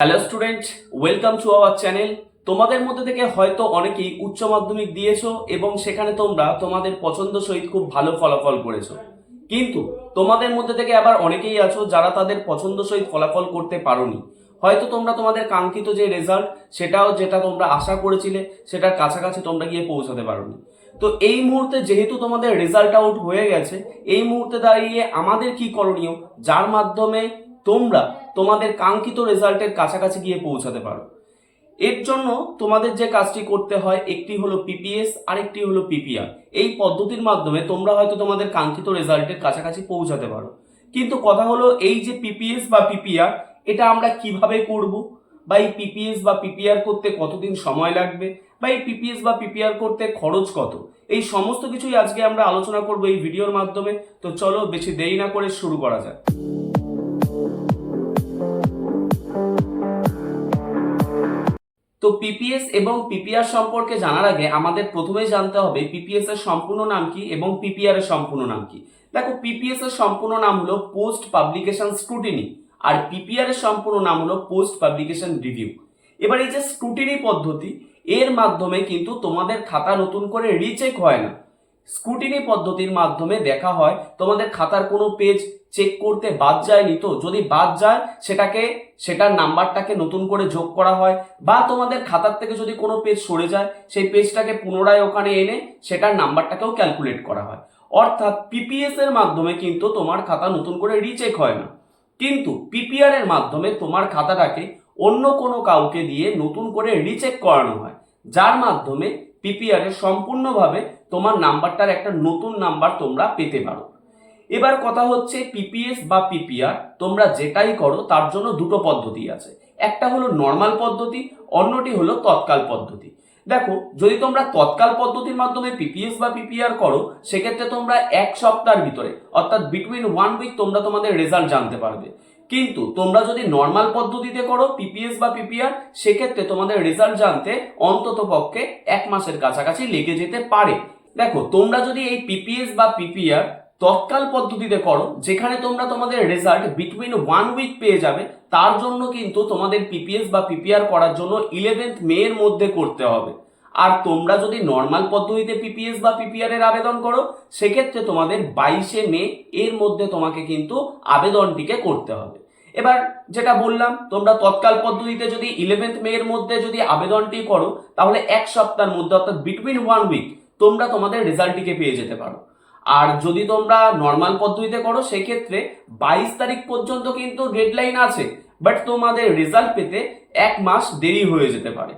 Hello student, welcome to our channel. তোমাদের মধ্যে থেকে হয়তো অনেকেই উচ্চ মাধ্যমিক দিয়েছ এবং সেখানে তোমরা তোমাদের পছন্দ সহিত খুব ভালো ফলাফল করেছ। কিন্তু তোমাদের মধ্যে থেকে আবার অনেকেই আছো যারা তাদের পছন্দ সহিত ফলাফল করতে পারোনি। হয়তো তোমরা তোমাদের কাঙ্ক্ষিত যে রেজাল্ট সেটাও যেটা তোমরা আশা করেছিলে, সেটার কাছাকাছি তোমরা গিয়ে পৌঁছাতে পারোনি। তো এই মুহূর্তে যেহেতু তোমাদের রেজাল্ট আউট হয়ে গেছে, এই মুহূর্তে দাঁড়িয়ে আমাদের কি করণীয়? যার মাধ্যমে তোমরা তোমাদের কাঙ্ক্ষিত রেজাল্টের কাছাকাছি গিয়ে পৌঁছাতে পারো। এর জন্য তোমাদের যে কাজটি করতে হয়, একটি হলো পিপিএস আর একটি হলো পিপিআর এই পদ্ধতির মাধ্যমে তোমরা হয়তো তোমাদের কাঙ্ক্ষিত রেজাল্টের কাছাকাছি পৌঁছাতে পারো। কিন্তু কথা হলো, এই যে পিপিএস বা পিপিআর এটা আমরা কীভাবে করব? বা এই পিপিএস বা পিপিআর করতে কতদিন সময় লাগবে? বা এই পিপিএস বা পিপিআর করতে খরচ কত? এই সমস্ত কিছুই আজকে আমরা আলোচনা করব এই ভিডিওর মাধ্যমে। তো চলো, বেশি দেরি না করে শুরু করা যাক। তো পিপিএস এবং পিপিআর সম্পর্কে জানার আগে আমাদের প্রথমেই জানতে হবে পিপিএস এর সম্পূর্ণ নাম কি এবং পিপিআর এর সম্পূর্ণ নাম কি? দেখো পিপিএস এর সম্পূর্ণ নাম হলো পোস্ট পাবলিকেশন স্ক্রুটিনি আর পিপিআর এর সম্পূর্ণ নাম হলো পোস্ট পাবলিকেশন রিভিউ এবার এই যে স্ক্রুটিনি পদ্ধতি, এর মাধ্যমে কিন্তু তোমাদের খাতা নতুন করে রিচেক হয় না। স্ক্রুটিনি পদ্ধতির মাধ্যমে দেখা হয়, তোমাদের খাতার কোনো পেজ চেক করতে বাদ যায়নি তো? যদি বাদ যায়, সেটাকে, সেটার নাম্বারটাকে নতুন করে যোগ করা হয়, বা তোমাদের খাতার থেকে যদি কোনো পেজ সরে যায়, সেই পেজটাকে পুনরায় ওখানে এনে সেটার নাম্বারটাকেও ক্যালকুলেট করা হয়। অর্থাৎ পিপিএস এর মাধ্যমে কিন্তু তোমার খাতা নতুন করে রিচেক হয় না। কিন্তু পিপিআর এর মাধ্যমে তোমার খাতাটাকে অন্য কোনো কাউকে দিয়ে নতুন করে রিচেক করানো হয়। যার মাধ্যমে পিপিআর সম্পূর্ণভাবে তোমার নাম্বারটার একটা নতুন নাম্বার তোমরা পেতে পারো। এবার কথা হচ্ছে পিপিএস বা পিপিআর তোমরা যেটাই করো তার জন্য দুটো পদ্ধতি আছে। একটা হলো নর্মাল পদ্ধতি, অন্যটি হলো তৎকাল পদ্ধতি। দেখো, যদি তোমরা তৎকাল পদ্ধতির মাধ্যমে পিপিএস বা পিপিআর করো, সেক্ষেত্রে তোমরা এক সপ্তাহের ভিতরে, অর্থাৎ বিটুইন ওয়ান উইক তোমরা তোমাদের রেজাল্ট জানতে পারবে। কিন্তু তোমরা যদি নর্মাল পদ্ধতিতে করো পিপিএস বা পিপিআর সেক্ষেত্রে তোমাদের রেজাল্ট জানতে অন্তত পক্ষে এক মাসের কাছাকাছি লেগে যেতে পারে। দেখো, তোমরা যদি এই পিপিএস বা পিপিআর তৎকাল পদ্ধতিতে করো, যেখানে তোমরা তোমাদের রেজাল্ট বিটুইন ওয়ান উইক পেয়ে যাবে, তার জন্য কিন্তু তোমাদের পিপিএস বা পিপিআর করার জন্য ইলেভেন্থ মে এর মধ্যে করতে হবে। আর তোমরা যদি নর্মাল পদ্ধতিতে পিপিএস বা পিপিআর এর আবেদন করো, সেক্ষেত্রে তোমাদের বাইশে মে এর মধ্যে তোমাকে কিন্তু আবেদনটিকে করতে হবে। এবার যেটা বললাম, তোমরা তৎকাল পদ্ধতিতে যদি ইলেভেন্থ মে এর মধ্যে যদি আবেদনটি করো, তাহলে এক সপ্তাহের মধ্যে, অর্থাৎ বিটুইন ওয়ান উইক তোমরা তোমাদের রেজাল্টটিকে পেয়ে যেতে পারো। আর যদি তোমরা নর্মাল পদ্ধতিতে করো, সেক্ষেত্রে বাইশ তারিখ পর্যন্ত কিন্তু ডেডলাইন আছে বাট তোমাদের রেজাল্ট পেতে এক মাস দেরি হয়ে যেতে পারে।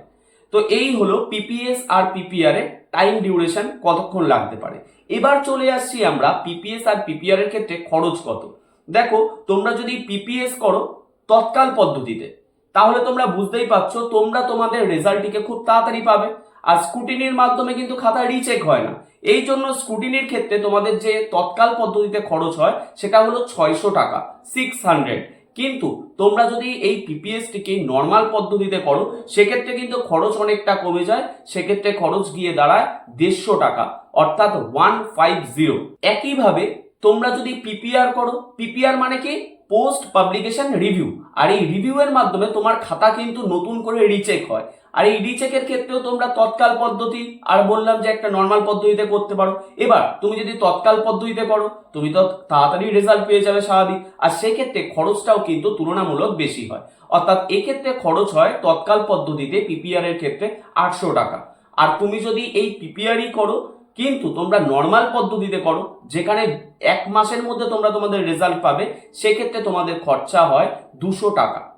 তো এই হলো পিপিএস আর পিপিআর এর টাইম ডিউরেশন কতক্ষণ লাগতে পারে। এবার চলে আসছি আমরা পিপিএস আর পিপিআর এর ক্ষেত্রে খরচ কত। দেখো, তোমরা যদি পিপিএস করো তৎকাল পদ্ধতিতে, তাহলে তোমরা বুঝতেই পারছ তোমরা তোমাদের রেজাল্টটিকে খুব তাড়াতাড়ি পাবে। আর স্কুটিনির মাধ্যমে কিন্তু খাতা রিচেক হয় না। এই জন্য স্কুটিনির ক্ষেত্রে তোমাদের যে তৎকাল পদ্ধতিতে খরচ হয়, সেটা হলো ছয়শো টাকা সিক্স হান্ড্রেড কিন্তু তোমরা যদি এই পিপিএসটিকে নর্মাল পদ্ধতিতে করো, সেক্ষেত্রে কিন্তু খরচ অনেকটা কমে যায়, সেক্ষেত্রে খরচ গিয়ে দাঁড়ায় দেড়শো টাকা, অর্থাৎ ওয়ান ফাইভ জিরো একইভাবে তোমরা যদি পিপিআর করো পিপিআর মানে কি? পোস্ট পাবলিকেশন রিভিউ আর এই রিভিউ এর মাধ্যমে তোমার খাতা কিন্তু নতুন করে রিচেক হয়। আর এই রিচেকের ক্ষেত্রেও তোমরা তৎকাল পদ্ধতি আর বললাম যে একটা নর্মাল পদ্ধতিতে করতে পারো। এবার তুমি যদি তৎকাল পদ্ধতিতে করো, তুমি তো তাড়াতাড়ি রেজাল্ট পেয়ে যাবে স্বাভাবিক। আর সেক্ষেত্রে খরচটাও কিন্তু তুলনামূলক বেশি হয়। অর্থাৎ এক্ষেত্রে খরচ হয় তৎকাল পদ্ধতিতে পিপিআর এর ক্ষেত্রে আটশো টাকা। আর তুমি যদি এই পিপিআরই করো, কিন্তু তোমরা নর্মাল পদ্ধতিতে করো, যেখানে এক মাসের মধ্যে তোমরা তোমাদের রেজাল্ট পাবে, সেক্ষেত্রে তোমাদের খরচা হয় দুশো টাকা।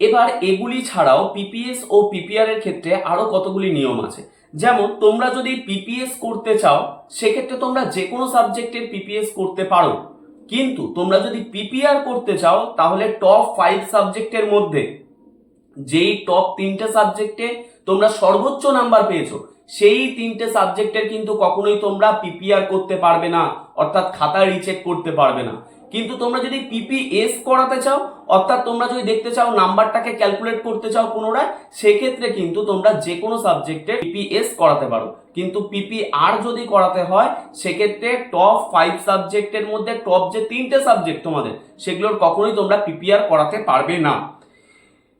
এবার এগুলি ছাড়াও পিপিএস ও পিপিআর এর ক্ষেত্রে আরও কতগুলি নিয়ম আছে। যেমন, তোমরা যদি পিপিএস করতে চাও, সেক্ষেত্রে তোমরা যে কোনো সাবজেক্টের পিপিএস করতে পারো। কিন্তু তোমরা যদি পিপিআর করতে চাও, তাহলে টপ ফাইভ সাবজেক্টের মধ্যে যেই টপ তিনটে সাবজেক্টে তোমরা সর্বোচ্চ নাম্বার পেয়েছ, সেই তিনটে সাবজেক্টের কিন্তু কখনোই তোমরা পিপিআর করতে পারবে না, অর্থাৎ খাতা রিচেক করতে পারবে না। কিন্তু তোমরা যদি পিপিএস করাতে চাও, অর্থাৎ তোমরা যদি দেখতে চাও নাম্বারটাকে ক্যালকুলেট করতে চাও পুনরায়, সেক্ষেত্রে কিন্তু তোমরা যে কোনো সাবজেক্টে পিপিএস করাতে পারো। কিন্তু পিপিআর যদি করাতে হয়, সেক্ষেত্রে টপ ফাইভ সাবজেক্টের মধ্যে টপ যে তিনটে সাবজেক্ট তোমাদের, সেগুলোর কখনোই তোমরা পিপিআর করাতে পারবে না।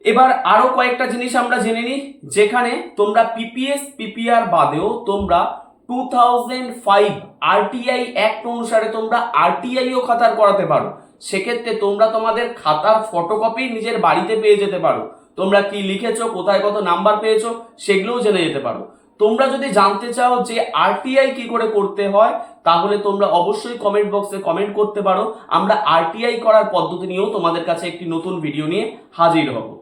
এবার আরও কয়েকটা জিনিস আমরা জেনে নিই, যেখানে তোমরা পিপিএস পিপিআর বাদেও তোমরা two thousand five RTI act অনুসারে তোমরা আরটিআইও খাতার করাতে পারো। সেক্ষেত্রে তোমরা তোমাদের খাতার ফটোকপি নিজের বাড়িতে পেয়ে যেতে পারো। তোমরা কি লিখেছো, কোথায় কত নাম্বার পেয়েছ, সেগুলোও জেনে যেতে পারো। তোমরা যদি জানতে চাও যে আরটিআই কি করে করতে হয়, তাহলে তোমরা অবশ্যই কমেন্ট বক্সে কমেন্ট করতে পারো। আমরা আরটিআই করার পদ্ধতি নিয়েও তোমাদের কাছে একটি নতুন ভিডিও নিয়ে হাজির হব।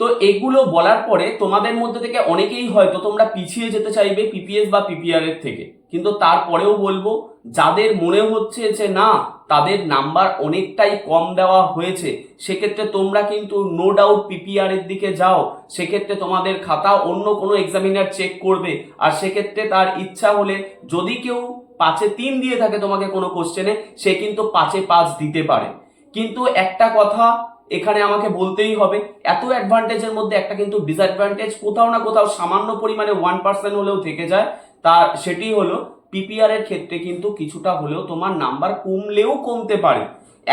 তো এগুলো বলার পরে তোমাদের মধ্যে থেকে অনেকেই হয়তো তোমরা পিছিয়ে যেতে চাইবে পিপিএস বা পিপিআর এর থেকে। কিন্তু তারপরেও বলব, যাদের মনে হচ্ছে যে না, তাদের নাম্বার অনেকটাই কম দেওয়া হয়েছে, সেক্ষেত্রে তোমরা কিন্তু নো ডাউট পিপিআর এর দিকে যাও। সেক্ষেত্রে তোমাদের খাতা অন্য কোনো এক্সামিনার চেক করবে। আর সেক্ষেত্রে তার ইচ্ছা হলে যদি কেউ পাঁচে তিন দিয়ে থাকে তোমাকে কোনো কোশ্চেনে সে কিন্তু পাঁচে পাঁচ দিতে পারে। কিন্তু একটা কথা এখানে আমাকে বলতেই হবে, এত অ্যাডভান্টেজের মধ্যে একটা কিন্তু ডিসঅ্যাডভান্টেজ কোথাও না কোথাও সামান্য পরিমাণে ওয়ান পার্সেন্ট হলেও থেকে যায়। তা সেটি হলো পিপিআর এর ক্ষেত্রে কিন্তু কিছুটা হলেও তোমার নাম্বার কমলেও কমতে পারে।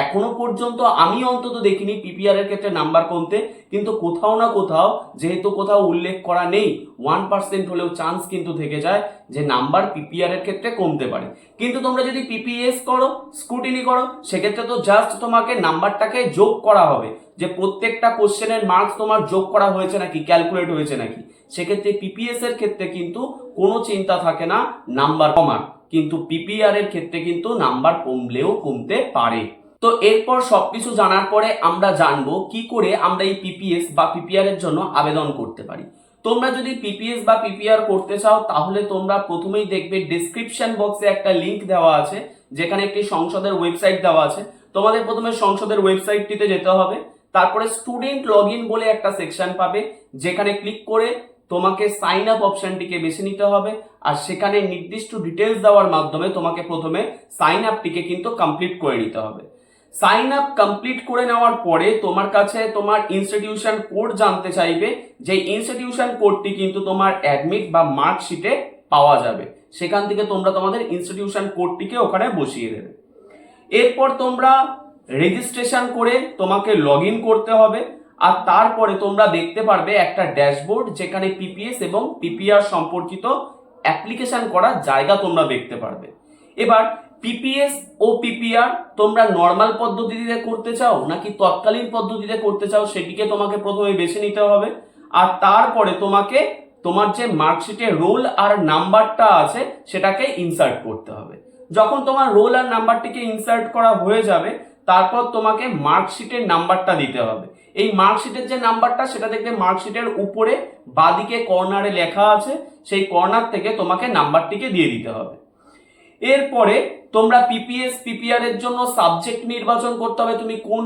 এখনও পর্যন্ত আমি অন্তত দেখিনি পিপিআর এর ক্ষেত্রে নাম্বার কমতে, কিন্তু কোথাও না কোথাও, যেহেতু কোথাও উল্লেখ করা নেই ওয়ান পার্সেন্ট হলেও চান্স কিন্তু থেকে যায় যে নাম্বার পিপিআর এর ক্ষেত্রে কমতে পারে। কিন্তু তোমরা যদি পিপিএস করো স্কুটিনি করো, সেক্ষেত্রে তো জাস্ট তোমাকে নাম্বারটাকে যোগ করা হবে, যে প্রত্যেকটা কোশ্চেনের মার্কস তোমার যোগ করা হয়েছে নাকি ক্যালকুলেট হয়েছে নাকি। সেক্ষেত্রে পিপিএস এর ক্ষেত্রে কিন্তু কোনো চিন্তা থাকে না, নাম্বার কমার, কিন্তু পিপিআর এর ক্ষেত্রে কিন্তু নাম্বার কমলেও কমতে পারে। তো এরপর সবকিছু জানার পরে আমরা জানব কি করে আমরা এই পিপিএস বা পিপিআর এর জন্য আবেদন করতে পারি। তোমরা যদি পিপিএস বা পিপিআর করতে চাও, তাহলে তোমরা প্রথমেই দেখবে ডিসক্রিপশন বক্সে একটা লিংক দেওয়া আছে, যেখানে একটি সংসদের ওয়েবসাইট দেওয়া আছে। তোমাদের প্রথমে সংসদের ওয়েবসাইটটিতে যেতে হবে, তারপরে স্টুডেন্ট লগ বলে একটা সেকশন পাবে, যেখানে ক্লিক করে তোমাকে সাইন আপ অপশনটিকে বেছে নিতে হবে, আর সেখানে নির্দিষ্ট ডিটেলস দেওয়ার মাধ্যমে তোমাকে প্রথমে সাইন আপটিকে কিন্তু কমপ্লিট করে নিতে হবে। সাইন আপ কমপ্লিট করে নেওয়ার পরে তোমার কাছে তোমার ইনস্টিটিউশন কোড জানতে চাইবে যে ইনস্টিটিউশন কোডটি কিন্তু তোমার অ্যাডমিট বা মার্কশিটে পাওয়া যাবে। সেখান থেকে তোমরা তোমাদের ইনস্টিটিউশন কোডটিকে ওখানে বসিয়ে দেবে। এরপর তোমরা রেজিস্ট্রেশন করে তোমাকে লগ করতে হবে, আর তারপরে তোমরা দেখতে পারবে একটা ড্যাশবোর্ড যেখানে পিপিএস এবং পিপিআর সম্পর্কিত অ্যাপ্লিকেশন করার জায়গা তোমরা দেখতে পারবে। এবার পিপিএস ও পিপিআর তোমরা নর্মাল পদ্ধতিতে করতে চাও নাকি তৎকালীন পদ্ধতিতে করতে চাও সেটিকে তোমাকে প্রথমে বেছে নিতে হবে। আর তারপরে তোমাকে তোমার যে মার্কশিটে রোল আর নাম্বারটা আছে সেটাকে ইনসার্ট করতে হবে। যখন তোমার রোল আর নাম্বারটিকে ইনসার্ট করা হয়ে যাবে, তারপর তোমাকে মার্কশিটের নাম্বারটা দিতে হবে। এই মার্কশিটের যে নাম্বারটা, সেটা দেখবে মার্কশিটের উপরে বাদিকে কর্নারে লেখা আছে, সেই কর্নার থেকে তোমাকে নাম্বারটিকে দিয়ে দিতে হবে। এরপরে তোমরা পিপিএস পিপিআর এর জন্য সাবজেক্ট নির্বাচন করতে হবে। তুমি কোন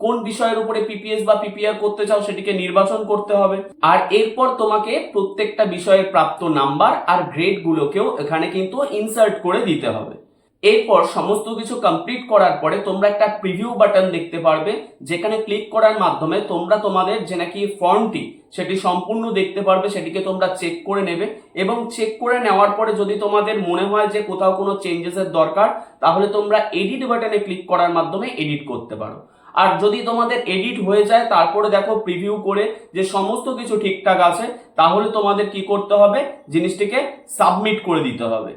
কোন বিষয়ের উপরে পিপিএস বা পিপিআর করতে চাও সেটিকে নির্বাচন করতে হবে। আর এরপর তোমাকে প্রত্যেকটা বিষয়ের প্রাপ্ত নাম্বার আর গ্রেড গুলোকেও এখানে কিন্তু ইনসার্ট করে দিতে হবে। এরপর সমস্ত কিছু কমপ্লিট করার পরে তোমরা একটা প্রিভিউ বাটন দেখতে পারবে, যেখানে ক্লিক করার মাধ্যমে তোমরা তোমাদের যে নাকি ফর্মটি সেটি সম্পূর্ণ দেখতে পারবে, সেটিকে তোমরা চেক করে নেবে এবং চেক করে নেওয়ার পরে যদি তোমাদের মনে হয় যে কোথাও কোনো চেঞ্জেসের দরকার, তাহলে তোমরা এডিট বাটনে ক্লিক করার মাধ্যমে এডিট করতে পারো। আর যদি তোমাদের এডিট হয়ে যায়, তারপরে দেখো প্রিভিউ করে যে সমস্ত কিছু ঠিকঠাক আছে, তাহলে তোমাদের কি করতে হবে? জিনিসটিকে সাবমিট করে দিতে হবে।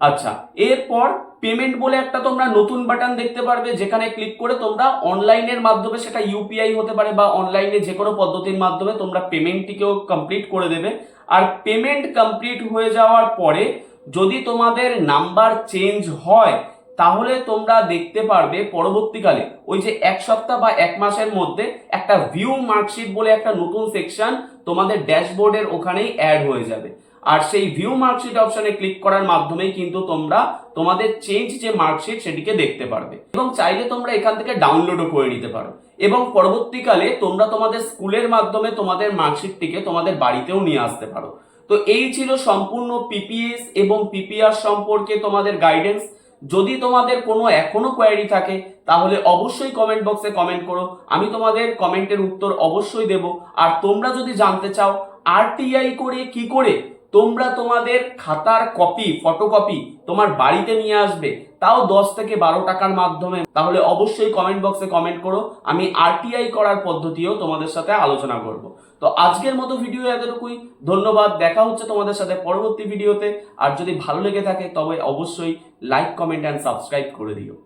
আচ্ছা এরপর পেমেন্ট বলে একটা তোমরা নতুন বাটন দেখতে পারবে, যেখানে ক্লিক করে তোমরা অনলাইনের মাধ্যমে সেটা ইউপিআই হতে পারে বা অনলাইনে যে কোনো পদ্ধতির মাধ্যমে তোমরা পেমেন্টটিকেও কমপ্লিট করে দেবে। আর পেমেন্ট কমপ্লিট হয়ে যাওয়ার পরে যদি তোমাদের নাম্বার চেঞ্জ হয়, তাহলে তোমরা দেখতে পারবে পরবর্তীকালে ওই যে এক সপ্তাহ বা এক মাসের মধ্যে একটা ভিউ মার্কশিট বলে একটা নতুন সেকশন তোমাদের ড্যাশবোর্ডের ওখানেই অ্যাড হয়ে যাবে। আর সেই ভিউ মার্কশিট অপশনে ক্লিক করার মাধ্যমেই কিন্তু তোমরা তোমাদের চেঞ্জ যে মার্কশিট সেটিকে দেখতে পারবে। এবং চাইলে তোমরা এখান থেকে ডাউনলোডও করে নিতে পারো। এবং পরবর্তীকালে তোমরা তোমাদের স্কুলের মাধ্যমে তোমাদের মার্কশিটটিকে তোমাদের বাড়িতেও নিয়ে আসতে পারো। তো এই ছিল সম্পূর্ণ পিপিএস এবং পিপিআর সম্পর্কে তোমাদের গাইডেন্স যদি তোমাদের কোনো এখনও কোয়ারি থাকে, তাহলে অবশ্যই কমেন্ট বক্সে কমেন্ট করো। আমি তোমাদের কমেন্টের উত্তর অবশ্যই দেব। আর তোমরা যদি জানতে চাও আরটিআই করে কি করে তোমরা তোমাদের খাতার কপি ফটোকপি তোমার বাড়িতে নিয়ে আসবে। তাও দশ থেকে বারো টাকার মাধ্যমে। তাহলে অবশ্যই কমেন্ট বক্সে কমেন্ট করো। আমি আরটিআই করার পদ্ধতিও তোমাদের সাথে আলোচনা করব। তো আজকের মতো ভিডিও এতটুকুই। ধন্যবাদ। দেখা হচ্ছে তোমাদের সাথে পরবর্তী ভিডিওতে আর যদি ভালো লেগে থাকে তবে অবশ্যই লাইক কমেন্ট অ্যান্ড সাবস্ক্রাইব করে দিও।